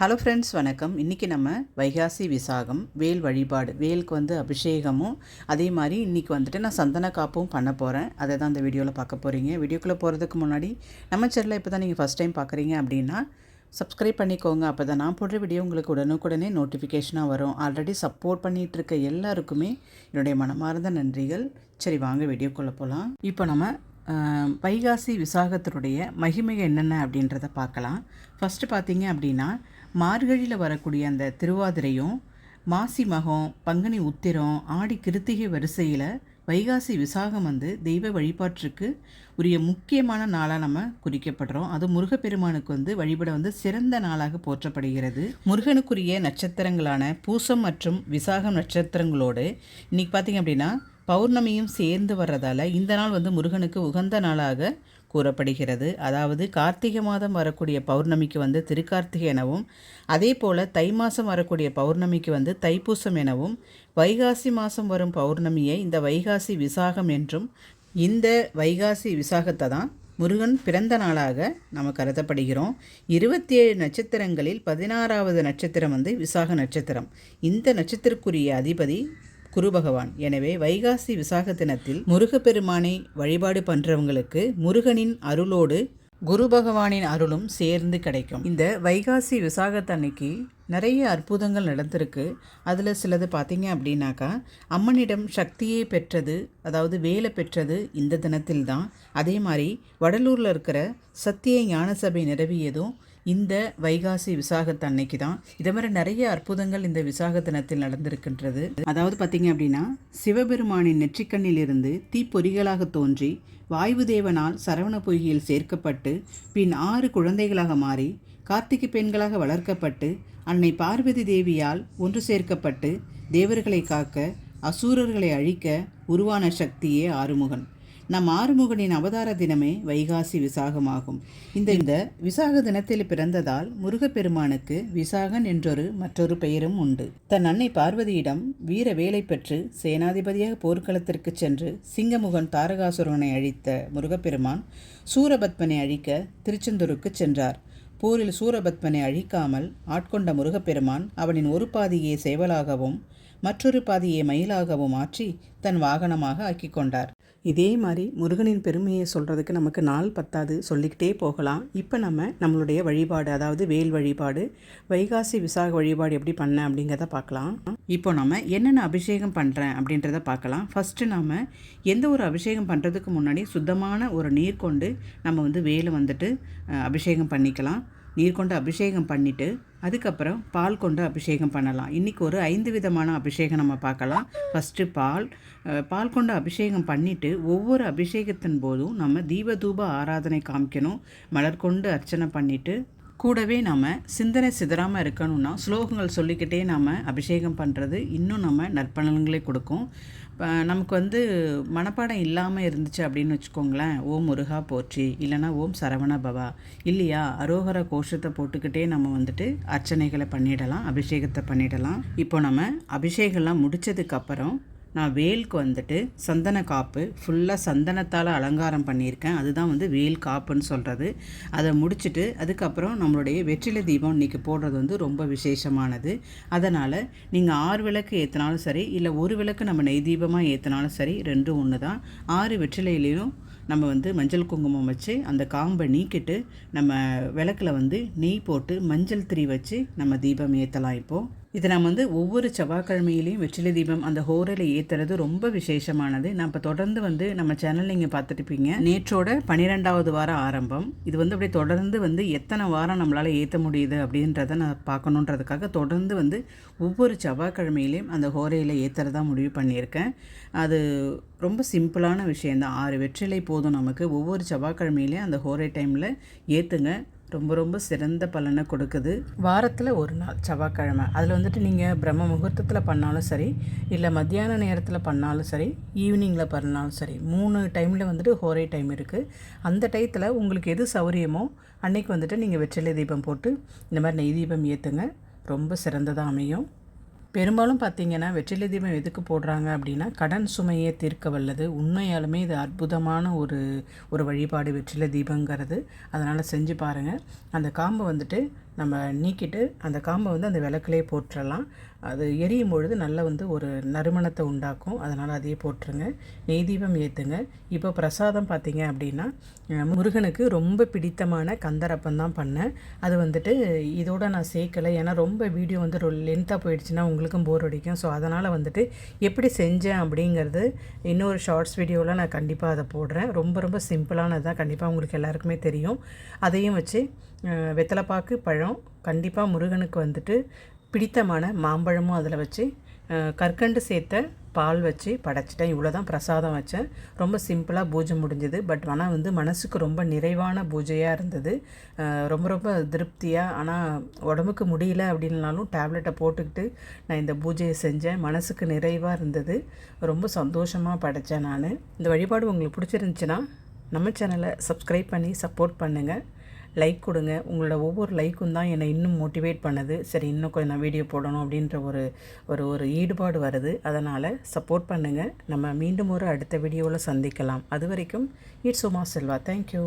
Hello friends வணக்கம். இன்றைக்கி நம்ம வைகாசி விசாகம் வேல் வழிபாடு வேலுக்கு வந்து அபிஷேகமும் அதே மாதிரி இன்றைக்கி வந்துட்டு நான் சந்தன காப்பும் பண்ண போகிறேன் அதை தான் இந்த வீடியோவில் பார்க்க போகிறீங்க வீடியோக்குள்ளே போகிறதுக்கு முன்னாடி நம்ம சேனலில் இப்போ தான் நீங்கள் ஃபஸ்ட் டைம் பார்க்குறீங்க அப்படின்னா சப்ஸ்கிரைப் பண்ணிக்கோங்க. அப்போ தான் நான் போடுற வீடியோ உங்களுக்கு உடனுக்குடனே நோட்டிஃபிகேஷனாக வரும். ஆல்ரெடி சப்போர்ட் பண்ணிகிட்டு இருக்க எல்லாருக்குமே என்னுடைய மனமார்ந்த நன்றிகள். சரி வாங்க வீடியோக்குள்ளே போகலாம் இப்போ நம்ம வைகாசி விசாகத்தினுடைய மகிமை என்னென்ன அப்படின்றத பார்க்கலாம். ஃபஸ்ட்டு பார்த்தீங்க அப்படின்னா மார்கழியில் வரக்கூடிய அந்த திருவாதிரையும் மாசி மகம் பங்குனி உத்திரம் ஆடி கிருத்திகை வரிசையில் வைகாசி விசாகம் வந்து தெய்வ வழிபாட்டிற்கு உரிய முக்கியமான நாளாக நம்ம குறிக்கப்படுறோம். அது முருகப்பெருமானுக்கு வந்து வழிபட வந்து சிறந்த நாளாக போற்றப்படுகிறது. முருகனுக்குரிய நட்சத்திரங்களான பூசம் மற்றும் விசாகம் நட்சத்திரங்களோடு இன்றைக்கி பார்த்தீங்க அப்படின்னா பௌர்ணமியும் சேர்ந்து வர்றதால இந்த நாள் வந்து முருகனுக்கு உகந்த நாளாக கூறப்படுகிறது. அதாவது கார்த்திகை மாதம் வரக்கூடிய பௌர்ணமிக்கு வந்து திருக்கார்த்திகை எனவும் அதே போல் தை மாதம் வரக்கூடிய பௌர்ணமிக்கு வந்து தைப்பூசம் எனவும் வைகாசி மாதம் வரும் பௌர்ணமியை இந்த வைகாசி விசாகம் என்றும் இந்த வைகாசி விசாகத்தை தான் முருகன் பிறந்த நாளாக நம்ம கருதப்படுகிறோம். இருபத்தி ஏழு நட்சத்திரங்களில் பதினாறாவது நட்சத்திரம் வந்து விசாக நட்சத்திரம். இந்த நட்சத்திரக்குரிய அதிபதி குரு பகவான். எனவே வைகாசி விசாக தினத்தில் முருகப்பெருமானை வழிபாடு பண்ணுறவங்களுக்கு முருகனின் அருளோடு குரு பகவானின் அருளும் சேர்ந்து கிடைக்கும். இந்த வைகாசி விசாகத்தன்னைக்கு நிறைய அற்புதங்கள் நடந்திருக்கு. அதில் சிலது பார்த்தீங்க அப்படின்னாக்கா அம்மனிடம் சக்தியை பெற்றது அதாவது வேலை பெற்றது இந்த தினத்தில் தான் அதே மாதிரி வடலூரில் இருக்கிற சத்திய ஞான சபை நிறுவியதும் இந்த வைகாசி விசாகத்து அன்னைக்கு தான் இதே மாதிரி நிறைய அற்புதங்கள் இந்த விசாக தினத்தில் நடந்திருக்கின்றது. அதாவது பார்த்தீங்க அப்படின்னா சிவபெருமானின் நெற்றிக்கண்ணிலிருந்து தீப்பொறிகளாக தோன்றி வாயுதேவனால் சரவண பொய்கையில் சேர்க்கப்பட்டு பின் ஆறு குழந்தைகளாக மாறி கார்த்திகை பெண்களாக வளர்க்கப்பட்டு அன்னை பார்வதி தேவியால் ஒன்று சேர்க்கப்பட்டு தேவர்களை காக்க அசூரர்களை அழிக்க உருவான சக்தியே ஆறுமுகன். நம் ஆறுமுகனின் அவதார தினமே வைகாசி விசாகமாகும். இந்த இந்த விசாக தினத்தில் பிறந்ததால் முருகப்பெருமானுக்கு விசாகன் என்றொரு மற்றொரு பெயரும் உண்டு. தன் அன்னை பார்வதியிடம் வீர வேலை பெற்று சேனாதிபதியாக போர்க்களத்திற்கு சென்று சிங்கமுகன் தாரகாசுரனை அழித்த முருகப்பெருமான் சூரபத்மனை அழிக்க திருச்செந்தூருக்கு சென்றார். போரில் சூரபத்மனை அழிக்காமல் ஆட்கொண்ட முருகப்பெருமான் அவனின் ஒரு பாதியை சேவலாகவும் மற்றொரு பாதியை மயிலாகவும் மாற்றி தன் வாகனமாக ஆக்கிக் கொண்டார். இதே மாதிரி முருகனின் பெருமையை சொல்கிறதுக்கு நமக்கு நாள் பத்தாது சொல்லிக்கிட்டே போகலாம். இப்போ நம்ம நம்மளுடைய வழிபாடு அதாவது வேல் வழிபாடு வைகாசி விசாக வழிபாடு எப்படி பண்ண அப்படிங்கிறத பார்க்கலாம். இப்போ நம்ம என்னென்ன அபிஷேகம் பண்ணுறேன் அப்படின்றத பார்க்கலாம். ஃபஸ்ட்டு நாம் எந்த ஒரு அபிஷேகம் பண்ணுறதுக்கு முன்னாடி சுத்தமான ஒரு நீர் கொண்டு நம்ம வந்து வேலை வந்துட்டு அபிஷேகம் பண்ணிக்கலாம். நீர் கொண்டு அபிஷேகம் பண்ணிவிட்டு அதுக்கப்புறம் பால் கொண்டு அபிஷேகம் பண்ணலாம். இன்றைக்கி ஒரு ஐந்து விதமான அபிஷேகம் நம்ம பார்க்கலாம். ஃபஸ்ட்டு பால் பால் கொண்டு அபிஷேகம் பண்ணிவிட்டு ஒவ்வொரு அபிஷேகத்தின் போதும் நம்ம தீபதூப ஆராதனை காமிக்கணும். மலர் கொண்டு அர்ச்சனை பண்ணிவிட்டு கூடவே நாம் சிந்தனை சிதறாமல் இருக்கணும்னா ஸ்லோகங்கள் சொல்லிக்கிட்டே நாம் அபிஷேகம் பண்ணுறது இன்னும் நம்ம நற்பலன்களை கொடுக்கும். நமக்கு வந்து மனப்பாடம் இல்லாமல் இருந்துச்சு அப்படின்னு வச்சுக்கோங்களேன். ஓம் முருகா போற்றி. இல்லைனா ஓம் சரவண பவா. இல்லையா? அரோகர கோஷத்தை போட்டுக்கிட்டே நம்ம வந்துட்டு அர்ச்சனைகளை பண்ணிடலாம் அபிஷேகத்தை பண்ணிடலாம். இப்போ நம்ம அபிஷேகம்லாம் முடிச்சதுக்கப்புறம் நான் வேலுக்கு வந்துட்டு சந்தன காப்பு ஃபுல்லாக சந்தனத்தால் அலங்காரம் பண்ணியிருக்கேன். அதுதான் வந்து வேல் காப்புன்னு சொல்கிறது அதை முடிச்சுட்டு அதுக்கப்புறம் நம்மளுடைய வெற்றிலை தீபம் இன்றைக்கி போடுறது வந்து ரொம்ப விசேஷமானது. அதனால் நீங்கள் ஆறு விளக்கு ஏற்றினாலும் சரி இல்லை ஒரு விளக்கு நம்ம நெய் தீபமாக ஏற்றினாலும் சரி ரெண்டும் ஒன்று தான் ஆறு வெற்றிலையிலையும் நம்ம வந்து மஞ்சள் குங்குமம் வச்சு அந்த காம்பை நீக்கிட்டு நம்ம விளக்கில் வந்து நெய் போட்டு மஞ்சள் திரி வச்சு நம்ம தீபம் ஏற்றலாம் இப்போது இது நம்ம வந்து ஒவ்வொரு செவ்வாய்க்கிழமையிலையும் வெற்றிலை தீபம் அந்த ஹோரில் ஏற்றுறது ரொம்ப விசேஷமானது. நான் இப்போ தொடர்ந்து வந்து நம்ம சேனல் நீங்கள் பார்த்துட்டுப்பீங்க நேற்றோட பன்னிரெண்டாவது வாரம் ஆரம்பம். இது வந்து அப்படியே தொடர்ந்து வந்து எத்தனை வாரம் நம்மளால் ஏற்ற முடியுது அப்படின்றத நான் பார்க்கணுன்றதுக்காக தொடர்ந்து வந்து ஒவ்வொரு செவ்வாய்க்கிழமையிலையும் அந்த ஹோரையில் ஏற்றுறதா முடிவு பண்ணியிருக்கேன். அது ரொம்ப சிம்பிளான விஷயந்தான் ஆறு வெற்றிலை போதும் நமக்கு. ஒவ்வொரு செவ்வாய்க்கிழமையிலையும் அந்த ஹோரை டைமில் ஏற்றுங்க ரொம்ப ரொம்ப சிறந்த பலனை கொடுக்குது. வாரத்தில் ஒரு நாள் செவ்வாய்க்கிழமை. அதில் வந்துட்டு நீங்கள் பிரம்ம முகூர்த்தத்தில் பண்ணாலும் சரி இல்லை மத்தியான நேரத்தில் பண்ணாலும் சரி ஈவினிங்கில் பண்ணாலும் சரி மூணு டைமில் வந்துட்டு ஹோரே டைம் இருக்குது அந்த டயத்தில் உங்களுக்கு எது சௌரியமோ அன்னைக்கு வந்துட்டு நீங்கள் வெற்றிலை தீபம் போட்டு இந்த மாதிரி நெய் தீபம் ஏற்றுங்க ரொம்ப சிறந்ததாக அமையும். பெரும்பாலும் பார்த்தீங்கன்னா வெற்றிலை தீபம் எதுக்கு போடுறாங்க அப்படின்னா கடன் சுமையை தீர்க்க வல்லது. உண்மையாலுமே இது அற்புதமான ஒரு ஒரு வழிபாடு வெற்றிலை தீபங்கிறது. அதனால் செஞ்சு பாருங்கள் அந்த காம்பை வந்துட்டு நம்ம நீக்கிட்டு அந்த காம்பை வந்து அந்த விளக்குலேயே போட்டுடலாம் அது எரியும் பொழுது நல்லா வந்து ஒரு நறுமணத்தை உண்டாக்கும். அதனால் அதையே போட்டுருங்க. நெய் தீபம் ஏற்றுங்க இப்போ பிரசாதம் பார்த்தீங்க அப்படின்னா முருகனுக்கு ரொம்ப பிடித்தமான கந்தரப்பம் தான் பண்ணேன் அது வந்துட்டு இதோட நான் சேர்க்கலை. ஏன்னா ரொம்ப வீடியோ வந்து ரொ லென்த்தாக போயிடுச்சுன்னா உங்களுக்கும் போர் அடிக்கும். ஸோ அதனால் வந்துட்டு எப்படி செஞ்சேன் அப்படிங்கிறது இன்னொரு ஷார்ட்ஸ் வீடியோவில் நான் கண்டிப்பாக அதை போடுறேன். ரொம்ப ரொம்ப சிம்பிளானது தான். கண்டிப்பாக உங்களுக்கு எல்லாருக்குமே தெரியும். அதையும் வச்சு வெத்தலைப்பாக்கு பழம் கண்டிப்பாக முருகனுக்கு வந்துட்டு பிடித்தமான மாம்பழமும் அதில் வச்சு கற்கண்டு சேர்த்த பால் வச்சு படைச்சிட்டேன். இவ்வளோ தான் பிரசாதம் வச்சேன். ரொம்ப சிம்பிளாக பூஜை முடிஞ்சது. பட் ஆனால் வந்து மனசுக்கு ரொம்ப நிறைவான பூஜையாக இருந்தது. ரொம்ப ரொம்ப திருப்தியாக ஆனால் உடம்புக்கு முடியல அப்படின்னாலும் டேப்லெட்டை போட்டுக்கிட்டு நான் இந்த பூஜையை செஞ்சேன். மனசுக்கு நிறைவாக இருந்தது. ரொம்ப சந்தோஷமாக படைத்தேன் நான். இந்த வழிபாடு உங்களுக்கு பிடிச்சிருந்துச்சின்னா நம்ம சேனலை சப்ஸ்கிரைப் பண்ணி சப்போர்ட் பண்ணுங்கள் லைக் கொடுங்க. உங்களோட ஒவ்வொரு லைக்கும் தான் என்னை இன்னும் மோட்டிவேட் பண்ணுது. சரி இன்னும் கொஞ்சம் நான் வீடியோ போடணும் அப்படின்ற ஒரு ஒரு ஒரு ஈடுபாடு வருது. அதனால் சப்போர்ட் பண்ணுங்கள் நம்ம மீண்டும் ஒரு அடுத்த வீடியோவில் சந்திக்கலாம். அது வரைக்கும் இட்ஸ் உமா செல்வா தேங்க்யூ